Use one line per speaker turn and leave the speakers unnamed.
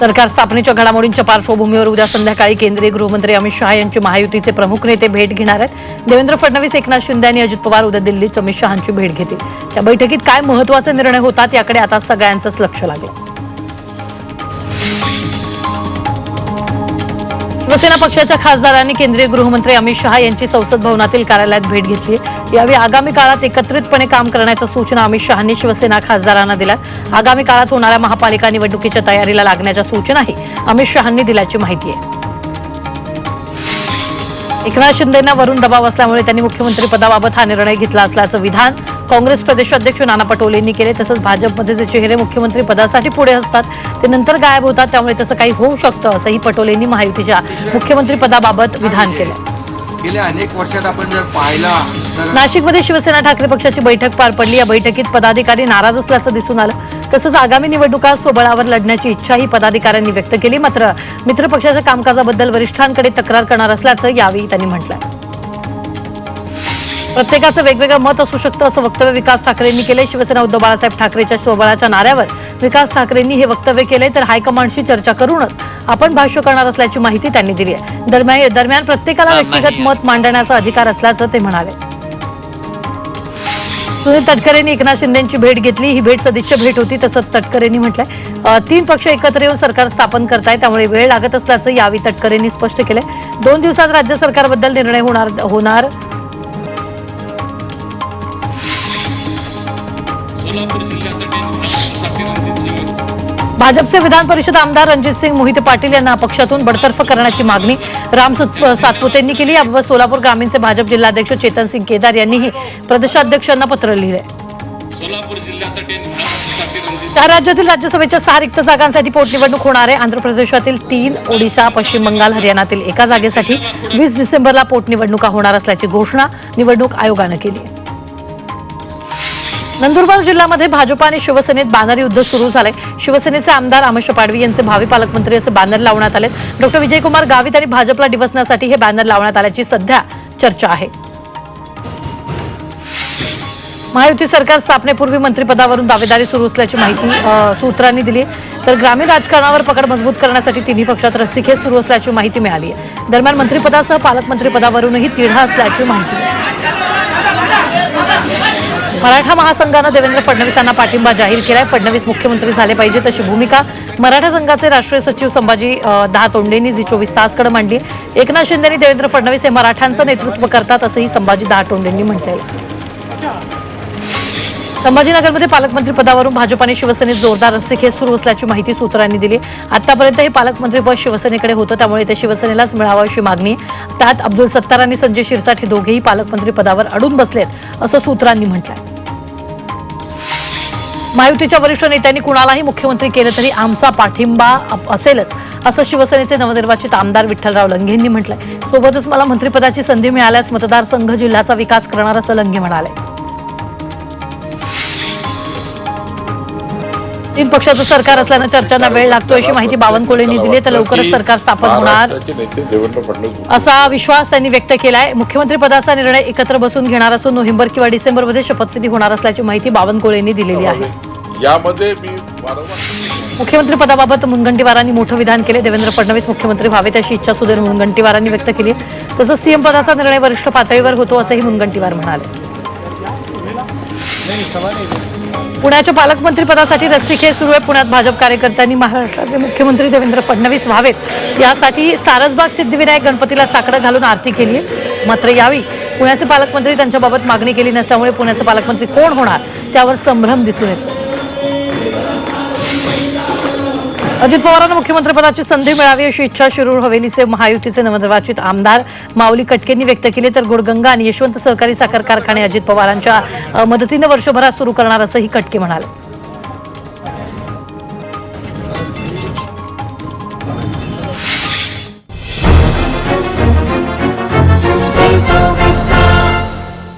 सरकार स्थापनेच्या घडामोडींच्या पार्श्वभूमीवर उद्या संध्याकाळी केंद्रीय गृहमंत्री अमित शहा यांची महायुतीचे प्रमुख नेते भेट घेणार आहेत. देवेंद्र फडणवीस एकनाथ शिंदे आणि अजित पवार उद्या दिल्लीत अमित शहांची भेट घेतील. त्या बैठकीत काय महत्त्वाचे निर्णय होतात याकडे आता सगळ्यांचंच लक्ष लागलं. शिवसेना पक्षाच्या खासदारांनी केंद्रीय गृहमंत्री अमित शहा यांची संसद भवनातील कार्यालयात भेट घेतली यावेळी आगामी काळात एकत्रितपणे काम करण्याच्या सूचना अमित शहांनी शिवसेना खासदारांना दिल्या आगामी काळात होणाऱ्या महापालिका निवडणुकीच्या तयारीला लागण्याच्या सूचनाही अमित शहांनी दिल्याची माहिती आहे. एकनाथ शिंदेना वरून दबाव असल्यामुळे त्यांनी मुख्यमंत्री पदाबाबत हा निर्णय घेतला असल्याचं विधान काँग्रेस प्रदेशाध्यक्ष नाना पटोलेंनी केले. तसंच भाजपमध्ये जे चेहरे मुख्यमंत्री पदासाठी पुढे असतात ते नंतर गायब होतात त्यामुळे तसं काही होऊ शकतं असंही पटोलेंनी महायुतीच्या मुख्यमंत्री पदाबाबत विधान केलं.
गेल्या अनेक वर्षात आपण जर पाहिला तर
नाशिकमध्ये शिवसेना ठाकरे पक्षाची बैठक पार पडली. या बैठकीत पदाधिकारी नाराज असल्याचं दिसून आलं. तसंच आगामी निवडणुका स्वबळावर लढण्याची इच्छाही पदाधिकाऱ्यांनी व्यक्त केली. मात्र मित्रपक्षाच्या कामकाजाबद्दल वरिष्ठांकडे तक्रार करणार असल्याचं यावेळी त्यांनी म्हटलं प्रत्येकाचं वेगवेगळं मत असू शकतं असं वक्तव्य विकास ठाकरेंनी केलंय. शिवसेना उद्धव बाळासाहेब ठाकरेच्या स्वबळाच्या नाऱ्यावर विकास ठाकरेंनी हे वक्तव्य केलंय तर हायकमांडशी चर्चा करूनच आपण भाष्य करणार असल्याची माहिती त्यांनी दिली आहे. दरम्यान दरम्यान प्रत्येकाला व्यक्तिगत मत मांडण्याचा अधिकार असल्याचं ते म्हणाले. सुनील तटकरेंनी एकनाथ शिंदेची भेट घेतली. ही भेट सदिच्छा भेट होती तसंच तटकरेंनी म्हटलंय. तीन पक्ष एकत्र येऊन सरकार स्थापन करताय त्यामुळे वेळ लागत असल्याचं यावेळी तटकरेंनी स्पष्ट केलंय. दोन दिवसात राज्य सरकारबद्दल निर्णय होणार होणार
सोलापूर जिल्ह्यासाठी
भाजपचे विधान परिषद आमदार रणजित सिंग मोहिते पाटील यांना पक्षातून बडतर्फ करण्याची मागणी राम सातपुतेंनी केली. याबाबत सोलापूर ग्रामीणचे भाजप जिल्हाध्यक्ष चेतन सिंग केदार यांनीही प्रदेशाध्यक्षांना पत्र लिहिले.
सोलापूर जिल्ह्यासाठी
त्या राज्यातील राज्यसभेच्या सहा रिक्त जागांसाठी पोटनिवडणूक होणार आहे. आंध्र प्रदेशातील तीन ओडिशा पश्चिम बंगाल हरियाणातील एका जागेसाठी वीस डिसेंबरला पोटनिवडणुका होणार असल्याची घोषणा निवडणूक आयोगानं केली आहे. नंदुरबार जिल्ह्यामध्ये भाजप आणि शिवसेनेत बॅनर युद्ध सुरू झालंय शिवसेनेचे आमदार आमश पाडवी यांचे भावी पालकमंत्री असे बॅनर लावण्यात आले डॉक्टर विजयकुमार गावित आणि भाजपला डिवसण्यासाठी हे बॅनर लावण्यात आल्याची सध्या चर्चा आहे. महायुती सरकार स्थापनेपूर्वी मंत्रिपदावरून दावेदारी सुरू असल्याची माहिती सूत्रांनी दिली तर ग्रामीण राजकारणावर पकड मजबूत करण्यासाठी तिन्ही पक्षात रस्सीखेच सुरू असल्याची माहिती मिळाली आहे. दरम्यान मंत्रिपदासह पालकमंत्रीपदावरूनही तिढा असल्याची माहिती आहे. मराठा महासंघानं देवेंद्र फडणवीसांना पाठिंबा जाहीर केलाय. फडणवीस मुख्यमंत्री झाले पाहिजे तशी भूमिका मराठा संघाचे राष्ट्रीय सचिव संभाजी दहातोंडेंनी दहा तोंडेंनी जी चोवीस तासकडे मांडली. एकनाथ शिंदेनी देवेंद्र फडणवीस हे मराठ्यांचं नेतृत्व करतात असंही संभाजी दहा तोंडेंनी म्हटलंय संभाजीनगरमध्ये पालकमंत्री पदावरून भाजप आणि शिवसेनेत जोरदार रस्सीखेच सुरू असल्याची माहिती सूत्रांनी दिली. आतापर्यंत हे पालकमंत्रीपद शिवसेनेकडे होतं त्यामुळे ते शिवसेनेलाच मिळावं अशी मागणी. त्यात अब्दुल सत्तार आणि संजय शिरसाट हे दोघेही पालकमंत्री पदावर अडून बसलेत असं सूत्रांनी म्हटलंय. महायुतीच्या वरिष्ठ नेत्यांनी कुणालाही मुख्यमंत्री केलं तरी आमचा पाठिंबा असेलच असं शिवसेनेचे नवनिर्वाचित आमदार विठ्ठलराव लंघे यांनी म्हटलंय. सोबतच मला मंत्रिपदाची संधी मिळाल्यास मतदारसंघ जिल्ह्याचा विकास करणार असं लंघे म्हणाले. तीन पक्षाचं सरकार असल्यानं चर्चांना वेळ लागतो अशी माहिती बावनकुळेंनी दिली तर लवकरच सरकार स्थापन होणार. असा विश्वास त्यांनी व्यक्त केलाय. मुख्यमंत्री पदाचा निर्णय एकत्र बसून घेणार असून नोव्हेंबर किंवा डिसेंबरमध्ये शपथविधी होणार असल्याची माहिती बावनकुळेंनी दिलेली आहे.
यामध्ये
मुख्यमंत्री पदाबाबत मुनगंटीवारांनी मोठं विधान केले. देवेंद्र फडणवीस मुख्यमंत्री व्हावेत अशी इच्छा सुधीर मुनगंटीवारांनी व्यक्त केली तसंच सीएम पदाचा निर्णय वरिष्ठ पातळीवर होतो असंही मुनगंटीवार म्हणाले. पुण्याच्या पालकमंत्रीपदासाठी रस्सीखेच सुरू आहे. पुण्यात भाजप कार्यकर्त्यांनी महाराष्ट्राचे मुख्यमंत्री देवेंद्र फडणवीस व्हावेत. यासाठी सारसबाग सिद्धिविनायक गणपतीला साकडं घालून आरती केली. आहे मात्र यावेळी पुण्याचे पालकमंत्री त्यांच्याबाबत मागणी केली नसल्यामुळे पुण्याचे पालकमंत्री कोण होणार? त्यावर संभ्रम दिसून येतो. अजित पवारांना मुख्यमंत्रीपदाची संधी मिळावी अशी इच्छा शिरूर हवेलीचे महायुतीचे नवनिर्वाचित आमदार माऊली कटकेंनी व्यक्त केली. तर गुडगंगा आणि यशवंत सहकारी साखर कारखाने अजित पवारांच्या मदतीनं वर्षभरात सुरू करणार असंही कटके म्हणाले.